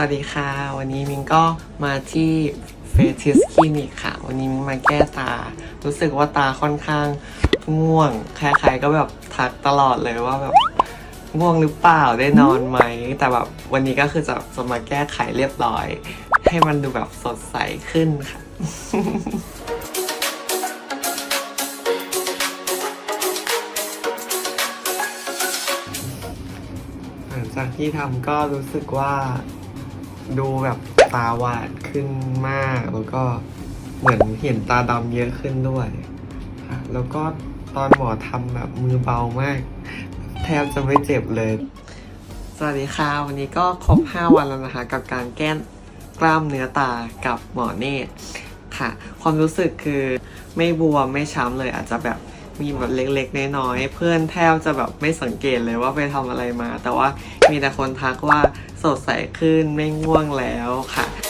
วัสดีค่ะ วันนี้มิงก็มาที่เฟทิสคลินิกค่ะ วันนี้มิงมาแก้ตา รู้สึกว่าตาค่อนข้างง่วง ใครๆก็แบบทักตลอดเลยว่าแบบง่วงหรือเปล่าได้นอนไหม แต่แบบวันนี้ก็คือจะจะมาแก้ไขเรียบร้อย ให้มันดูแบบสดใสขึ้นค่ะหลังจากที่ทำก็รู้สึกว่า ดูแบบตาหวานขึ้นมาก แล้วก็เหมือนเห็นตาดำเยอะขึ้นด้วยค่ะแล้วก็ตอนหมอทำแบบมือเบามาก แทบจะไม่เจ็บเลย สวัสดีค่ะ วันนี้ก็ครบ 5 วันแล้วนะคะ กับการแก้กล้ามเนื้อตากับหมอเนตรค่ะ ความรู้สึกคือไม่บวมไม่ช้ำเลยอาจจะแบบ มีแบบเล็กๆน้อยๆเพื่อนแทบจะแบบไม่สังเกตเลยว่าไปทำอะไรมา แต่ว่ามีแต่คนทักว่าสดใสขึ้นไม่ง่วงแล้วค่ะ